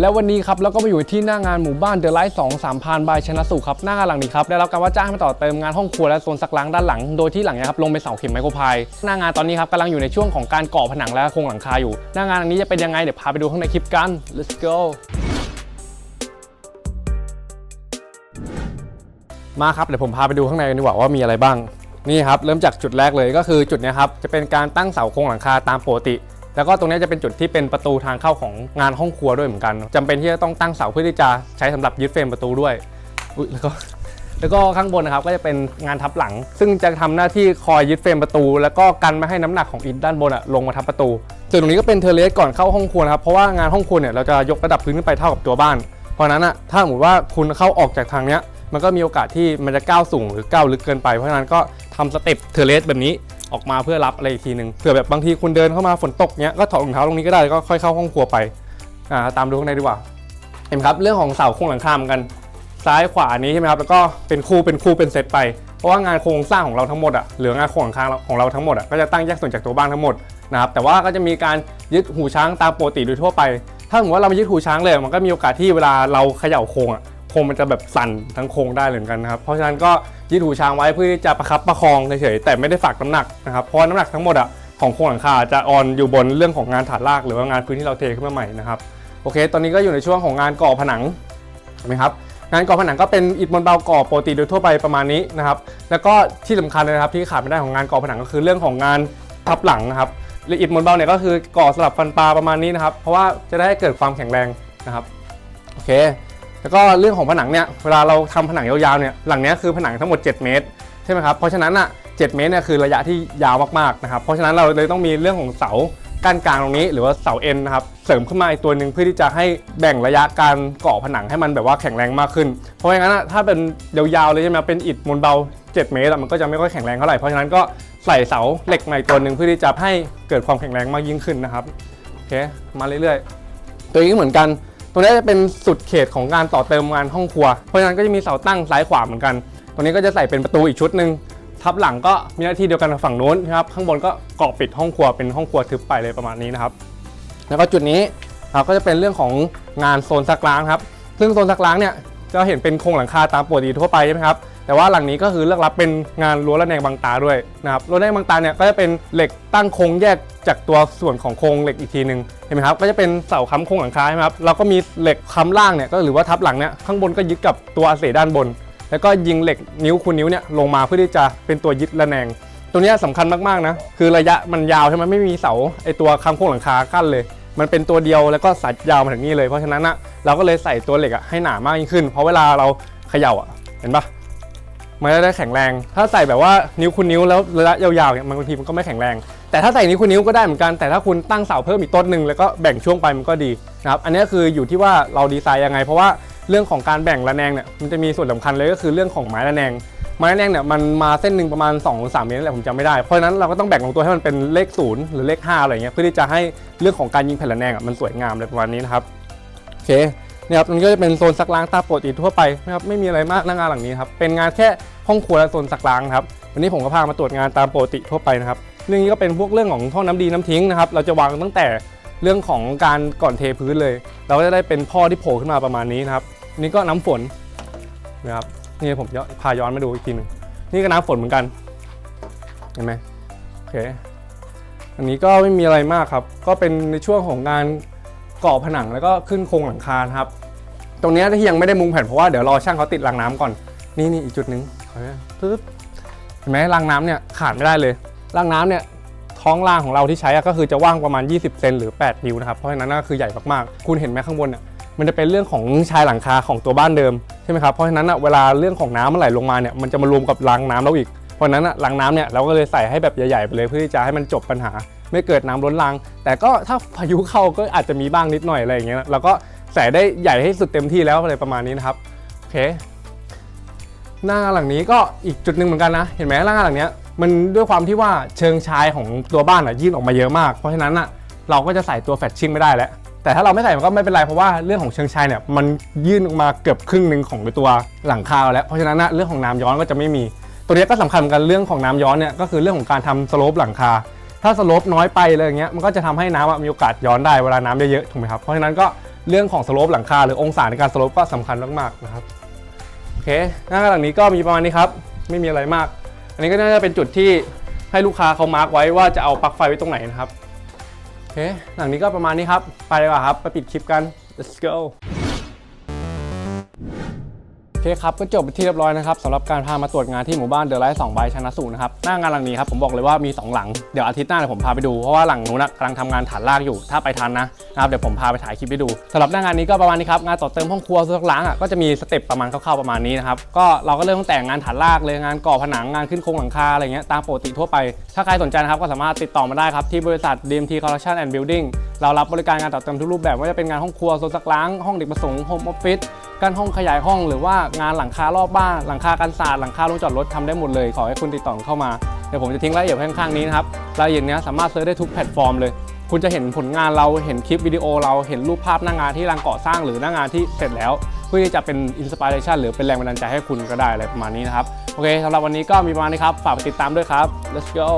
แล้ววันนี้ครับเราก็มาอยู่ที่หน้างานหมู่บ้านเดอะไลท์สองสามพันบายชนะสุขครับหน้างานหลังนี้ครับได้รับการว่าจ้างให้มาต่อเติมงานห้องครัวและโซนซักล้างด้านหลัง โดยที่หลังนี้ครับลงเป็นเสาเข็มไมโครพายหน้างานตอนนี้ครับกำลังอยู่ในช่วงของการก่อผนังและโครงหลังคาอยู่ หน้างานอันนี้จะเป็นยังไงเดี๋ยวพาไปดูข้างในคลิปกัน let's go มาครับเดี๋ยวผมพาไปดูข้างในกันดีกว่าว่ามีอะไรบ้างนี่ครับเริ่มจากจุดแรกเลยก็คือจุดนี้ครับจะเป็นการตั้งเสาโครงหลังคาตามปกติ แล้วก็ตรงนี้จะเป็นจุดที่เป็นประตูทางเข้าของงานห้องครัวด้วยเหมือนกันจำเป็นที่จะต้องตั้งเสาเพื่อที่จะใช้สำหรับยึดเฟรมประตูด้วยอุ๊ยแล้วก็แล้วก็ข้างบนนะครับก็จะเป็นงานทับหลัง ซึ่งจะทำหน้าที่คอยยึดเฟรมประตู แล้วก็กันไม่ให้น้ำหนักของอิฐด้านบนอะลงมาทับประตูส่วนตรงนี้ก็เป็นเทเลสก่อนเข้าห้องครัวนะครับเพราะว่างานห้องครัวเนี่ยเราจะยกระดับพื้นขึ้นไปเท่ากับตัวบ้าน เพราะนั้นอะถ้าสมมติว่าคุณเข้าออกจากทางเนี้ยมันก็มีโอกาสที่มันจะก้าวสูงหรือก้าวลึกเกินไปเพราะฉะนั้นก็ทำสเต็ปเทเลสแบบนี้ ออกมาเพื่อรับอะไรอีกทีหนึ่งเผื่อแบบบางทีคุณเดินเข้ามาฝนตกเนี้ยก็ถอดรองเท้าตรงนี้ก็ได้แล้วก็ค่อยเข้าห้องครัวไปอ่าตามดูข้างในดีกว่า เห็นไหมครับเรื่องของเสาโครงหลังคาเหมือนกันซ้ายขวานี้ใช่ไหมครับแล้วก็เป็นคู่เป็นคู่เป็นเซตไปเพราะว่างานโครงสร้างของเราทั้งหมดอะหรืองานโครงหลังคาของเราทั้งหมดอะก็จะตั้งแยกส่วนจากตัวบ้านทั้งหมดนะครับแต่ว่าก็จะมีการยึดหูช้างตามปกติโดยทั่วไป ถ้าสมมติว่าเราไม่ยึดหูช้างเลยมันก็มีโอกาสที่เวลาเราเขย่าโครงอะ โครงมันจะแบบสั่นทั้งโครงได้เหมือนกันนะครับ เพราะฉะนั้นก็ยืดหูช้างไว้เพื่อที่จะประคับประคองเฉยๆแต่ไม่ได้ฝากน้ำหนักนะครับเพราะน้ำหนักทั้งหมดอะของโครงหลังคาจะออนอยู่บนเรื่องของงานฐานรากหรือว่างานพื้นที่เราเทขึ้นมาใหม่นะครับโอเค ตอนนี้ก็อยู่ในช่วงของงานก่อผนังนไหมครับงานก่อผนังก็เป็นอิฐมวลเบาก่อปกติโดยทั่วไปประมาณนี้นะครับ แล้วก็ที่สำคัญเลยนะครับที่ขาดไม่ได้ของงานก่อผนังก็คือเรื่องของงานทับหลังนะครับและอิฐมวลเบาเนี่ยก็คือก่อสลับฟันปลาประมาณนี้นะครับ เพราะว่าจะได้ให้เกิดความแข็งแรงนะครับโอเค แล้วก็เรื่องของผนังเนี่ยเวลาเราทำผนังยาวๆเนี่ยหลังนี้คือผนังทั้งหมด 7 เมตรใช่ไหมครับเพราะฉะนั้นอะ7เมตรเนี่ยคือระยะที่ยาวมากๆนะครับเพราะฉะนั้นเราเลยต้องมีเรื่องของเสากั้นกลางตรงนี้หรือว่าเสาเอ็นนะครับเสริมขึ้นมาอีกตัวหนึ่งเพื่อที่จะให้แบ่งระยะการก่อผนังให้มันแบบว่าแข็งแรงมากขึ้น เพราะงั้นอะถ้าเป็นยาวๆเลยใช่ไหมเป็นอิฐมวลเบา 7 เมตรมันก็จะไม่ค่อยแข็งแรงเท่าไหร่เพราะฉะนั้นก็ใส่เสาเหล็กใหม่ตัวหนึ่งเพื่อที่จะให้เกิดความแข็งแรงมากยิ่งขึ้นนะครับโอเคมาเรื่อยๆ ตัวนี้เหมือนกัน ตรงนี้จะเป็นสุดเขตของการต่อเติมงานห้องครัว เพราะฉะนั้นก็จะมีเสาตั้งซ้ายขวาเหมือนกัน ตรงนี้ก็จะใส่เป็นประตูอีกชุดหนึ่งทับหลังก็มีหน้าที่เดียวกันกับฝั่งนู้นนะครับ ข้างบนก็เกาะปิดห้องครัวเป็นห้องครัวทึบไปเลยประมาณนี้นะครับ แล้วก็จุดนี้เราก็จะเป็นเรื่องของงานโซนซักล้างครับ ซึ่งโซนซักล้างเนี่ย จะเห็นเป็นโครงหลังคาตามปกติทั่วไปใช่ไหมครับแต่ว่าหลังนี้ก็คือเลือกรับเป็นงานรั้วระแนงบางตาด้วยนะครับรั้วระแนงบางตาเนี่ยก็จะเป็นเหล็กตั้งโครงแยกจากตัวส่วนของโครงเหล็กอีกทีหนึ่งเห็นไหมครับก็จะเป็นเสาค้ำโครงหลังคาใช่ไหมครับแล้วก็มีเหล็กค้ำล่างเนี่ยก็หรือว่าทับหลังเนี่ยข้างบนก็ยึดกับตัวอาเสด้านบน แล้วก็ยิงเหล็กนิ้วคูณนิ้วเนี่ยลงมาเพื่อที่จะเป็นตัวยึดระแนงตัวนี้ยสำคัญมากๆนะคือระยะมันยาวใช่ไหมไม่มีเสาไอตัวค้ำโครงหลังคากั้นเลย มันเป็นตัวเดียวแล้วก็สายยาวมาถึงนี่เลยเพราะฉะนั้นอะ เราก็เลยใส่ตัวเหล็กอะให้หนามากยิ่งขึ้น เพราะเวลาเราเขย่าอะเห็นปะมันจะได้แข็งแรง ถ้าใส่แบบว่านิ้วคุณนิ้วแล้วระยะยาวๆเนี่ยมันบางทีมันก็ไม่แข็งแรง แต่ถ้าใส่นิ้วคุณนิ้วก็ได้เหมือนกัน แต่ถ้าคุณตั้งเสาเพิ่มอีกต้นหนึ่งแล้วก็แบ่งช่วงไปมันก็ดีนะครับ อันนี้คืออยู่ที่ว่าเราดีไซน์ยังไง เพราะว่าเรื่องของการแบ่งระแนงเนี่ยมันจะมีส่วนสำคัญเลยก็คือเรื่องของไม้ระแนง ไม้ระแนงเนี่ยมันมาเส้นหนึ่งประมาณ2-3หรือ3เมตรนั่แหละผมจำไม่ได้ เพราะฉะนั้นเราก็ต้องแบ่งลงตัวให้มันเป็นเลขศูนย์หรือเลข5อะไรเงี้ยเพื่อที่จะให้เรื่องของการยิงแผ่นระแนงอะมันสวยงามเลยประมาณนี้นะครับ เคเนี่ยครับมันก็จะเป็นโซนซักล้างตามปกติทั่วไปนะครับไม่มีอะไรมากหน้างานหลังนี้ครับเป็นงานแค่ห้องครัวและโซนซักล้างครับวันนี้ผมก็พามาตรวจงานตามปกติทั่วไปนะครับเรื่องนี้ก็เป็นพวกเรื่องของท่อน้ำดีน้ำทิ้งนะครับเราจะวางตั้งแต่เรื่องของการก่อนเทพื้นเลย เราก็จะได้เป็นพ่อที่โผล่ขึ้นมาประมาณนี้นะครับนนี่ก็น้ำฝนนะครับนี่ผมจะพาย้อนมาดูอีกทีหนึ่งนี่ก็น้ำฝนเหมือนกันเห็นไหมโอเคอันนี้ก็ไม่มีอะไรมากครับ ก็เป็นในช่วงของงาน ก่อผนังแล้วก็ขึ้นโครงหลังคาครับ ตรงนี้ที่ยังไม่ได้มุงแผ่นเพราะว่าเดี๋ยวรอช่างเขาติดรางน้ำก่อน นี่นี่อีกจุดหนึ่งปึ๊บเห็นไหมรางน้ำเนี่ยขาดไม่ได้เลยรางน้ำเนี่ยท้องรางของเราที่ใช้อะก็คือจะว่างประมาณ 20 เซนหรือ 8 นิ้วนะครับ เพราะฉะนั้นก็คือใหญ่มากๆ คุณเห็นไหมข้างบนเนี่ยมันจะเป็นเรื่องของชายหลังคาของตัวบ้านเดิมใช่ไหมครับ เพราะฉะนั้นอะเวลาเรื่องของน้ำมันไหลลงมาเนี่ยมันจะมารวมกับรางน้ำเราอีก เพราะนั้นอะรางน้ำเนี่ยเราก็เลยใส่ให้แบบใหญ่ๆไปเลยเพื่อที่จะให้มันจบปัญหา ไม่เกิดน้ำล้นรางแต่ก็ถ้าพายุเข้าก็อาจจะมีบ้างนิดหน่อยอะไรอย่างเงี้ยเราก็ใส่ได้ใหญ่ให้สุดเต็มที่แล้วอะไรประมาณนี้นะครับโอเค หน้าหลังนี้ก็อีกจุดหนึ่งเหมือนกันนะ เห็นไหมหน้าหลังเนี้ยมันด้วยความที่ว่าเชิงชายของตัวบ้านอะยื่นออกมาเยอะมาก เพราะฉะนั้นอะเราก็จะใส่ตัวแฟชชิ่งไม่ได้แล้วแต่ถ้าเราไม่ใส่มันก็ไม่เป็นไรเพราะว่าเรื่องของเชิงชายเนี่ยมันยื่นออกมาเกือบครึ่งหนึ่งของตัวหลังคาแล้วเพราะฉะนั้นนะเรื่องของน้ำย้อนก็จะไม่มี ตัวนี้ก็สำคัญเหมือนกันเรื่องของน้ำย้อนเนี่ยก็คือเรื่องของการทำสโลปหลังคา ถ้าสโลปน้อยไปอะไรอย่างเงี้ยมันก็จะทำให้น้ำอะมีโอกาสย้อนได้เวลาน้ำเยอะๆถูกไหมครับเพราะฉะนั้นก็เรื่องของสโลปหลังคาหรือองศาในการสโลปก็สำคัญมากๆนะครับโอเคหน้าหลังนี้ก็มีประมาณนี้ครับ ไม่มีอะไรมาก อันนี้ก็น่าจะเป็นจุดที่ให้ลูกค้าเขามาร์กไว้ว่าจะเอาปลั๊กไฟไว้ตรงไหนนะครับโอเคหลังนี้ก็ประมาณนี้ครับไปดีกว่าครับไปปิดคลิปกัน let's go เคครับก็จบไปที่เรียบร้อยนะครับสำหรับการพามาตรวจงานที่หมู่บ้านเดอะไลท์สองใบชนะสูตรนะครับหน้างานหลังนี้ครับผมบอกเลยว่ามี 2 หลังเดี๋ยวอาทิตย์หน้าเดี๋ยวผมพาไปดูเพราะว่าหลังนู้นนะกำลังทำงานฐานรากอยู่ถ้าไปทันนะนะครับเดี๋ยวผมพาไปถ่ายคลิปให้ดูสำหรับหน้างานนี้ก็ประมาณนี้ครับงานต่อเติมห้องครัวสักหลังอะก็จะมีสเต็ปประมาณคร่าวๆประมาณนี้นะครับก็เราก็เริ่มตั้งแต่งานฐานรากเลยงานก่อผนังงานขึ้นโครงหลังคาอะไรเงี้ยตามปกติทั่วไป ถ้าใครสนใจนะครับก็สามารถติดต่อมาได้ครับที่บริษัท DMT Construction and Building เรารับบริการงานต่อเติมทุกรูปแบบไม่ว่าจะเป็นงานห้องครัวโซนซักล้างห้องเด็กประสงค์โฮมออฟฟิศ การห้องขยายห้องหรือว่างานหลังคารอบบ้านหลังคากันศาสตร์หลังคาลงจอดรถทำได้หมดเลย ขอให้คุณติดต่อเข้ามาเดี๋ยวผมจะทิ้งรายละเอียดข้างๆนี้นะครับรายละเอียดเนี้ยสามารถเซิร์ชได้ทุกแพลตฟอร์มเลย คุณจะเห็นผลงานเราเห็นคลิปวิดีโอเราเห็นรูปภาพหน้างานที่กำลังก่อสร้างหรือหน้างานที่เสร็จแล้ว เพื่อที่จะเป็นอินสปิเรชันหรือเป็นแรงบันดาลใจให้คุณก็ได้อะไรประมาณนี้นะครับโอเคสำหรับวันนี้ก็มีประมาณนี้ครับฝากติดตามด้วยครับ let's go